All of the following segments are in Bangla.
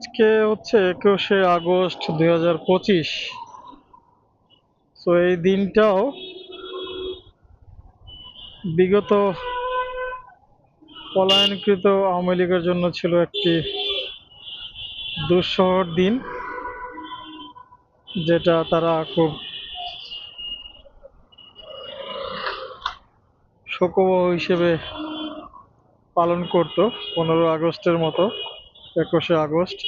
আজকে হচ্ছে একুশে আগস্ট দুই হাজার পঁচিশ। তো এই দিনটাও বিগত পলায়নকৃত আওয়ামী লীগের জন্য ছিল একটি দুঃসহর দিন, যেটা তারা খুব শোকবহ হিসেবে পালন করত, পনেরো আগস্টের মতো। একুশে আগস্ট।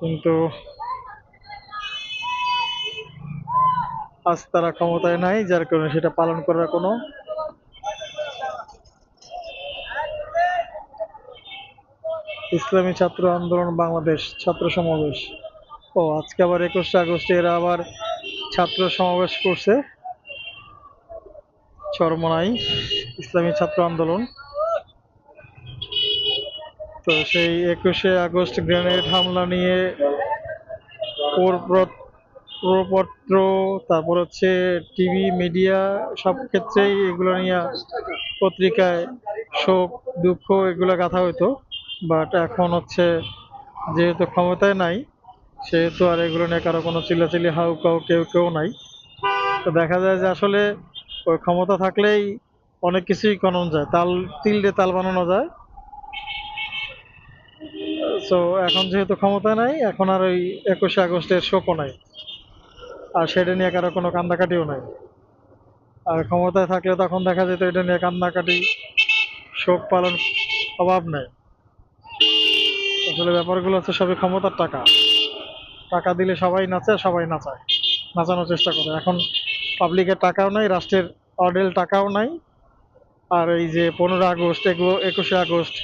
কিন্তু আজ তারা ক্ষমতায় নাই, যার কারণে সেটা পালন করার কোনো ইসলামী ছাত্র আন্দোলন, বাংলাদেশ ছাত্র সমাবেশ। ও, আজকে আবার একুশে আগস্টে এরা আবার ছাত্র সমাবেশ করছে। চরমনাই ইসলামী ছাত্র আন্দোলন। তো সেই একুশে আগস্ট গ্রেনেড হামলা নিয়ে প্রপত্র, তারপর হচ্ছে টিভি, মিডিয়া সব ক্ষেত্রেই এগুলো নিয়ে পত্রিকায় শোক, দুঃখ এগুলো গাথা হইতো। বাট এখন হচ্ছে যেহেতু ক্ষমতায় নাই, সেহেতু আর এগুলো নিয়ে কারও কোনো চিল্লাচিল্লি, হাউ কাউ কেউ কেউ নাই। তো দেখা যায় যে আসলে ওই ক্ষমতা থাকলেই অনেক কিছুই করানো যায়। তাল তিল দিয়ে তাল বানানো যায়। সো এখন যেহেতু ক্ষমতা নাই, এখন আর ওই একুশে আগস্টের শোকও নাই। আর সেটা নিয়ে কারও কোনো কান্দাকাটিও নাই। আর ক্ষমতায় থাকলে তখন দেখা যেত এটা নিয়ে কান্দাকাটি শোক পালন অভাব নেই। আসলে ব্যাপারগুলো হচ্ছে সবই ক্ষমতার টাকা। টাকা দিলে সবাই নাচে, সবাই নাচায়। নাচানোর চেষ্টা করে। এখন পাবলিকের টাকাও নাই, রাষ্ট্রের অডেল টাকাও নাই। আর এই যে পনেরো আগস্ট একুশে আগস্ট,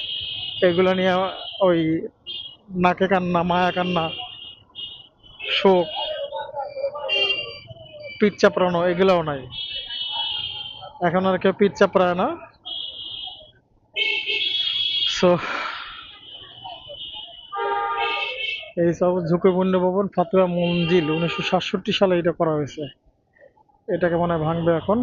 এগুলো নিয়ে ওই নাকে কান্না, মায়া কান্না, শোক, পিঠ চাপড়ানো, এগুলোও নাই। এখন আর কেউ পিঠ চাপড়ায় না। সো এই সব ঝুঁকিপূর্ণ ভবন ফাতুয়া মঞ্জিল, উনিশশো সাতষট্টি সালে এটা করা হয়েছে। এটাকে মনে হয় ভাঙবে এখন।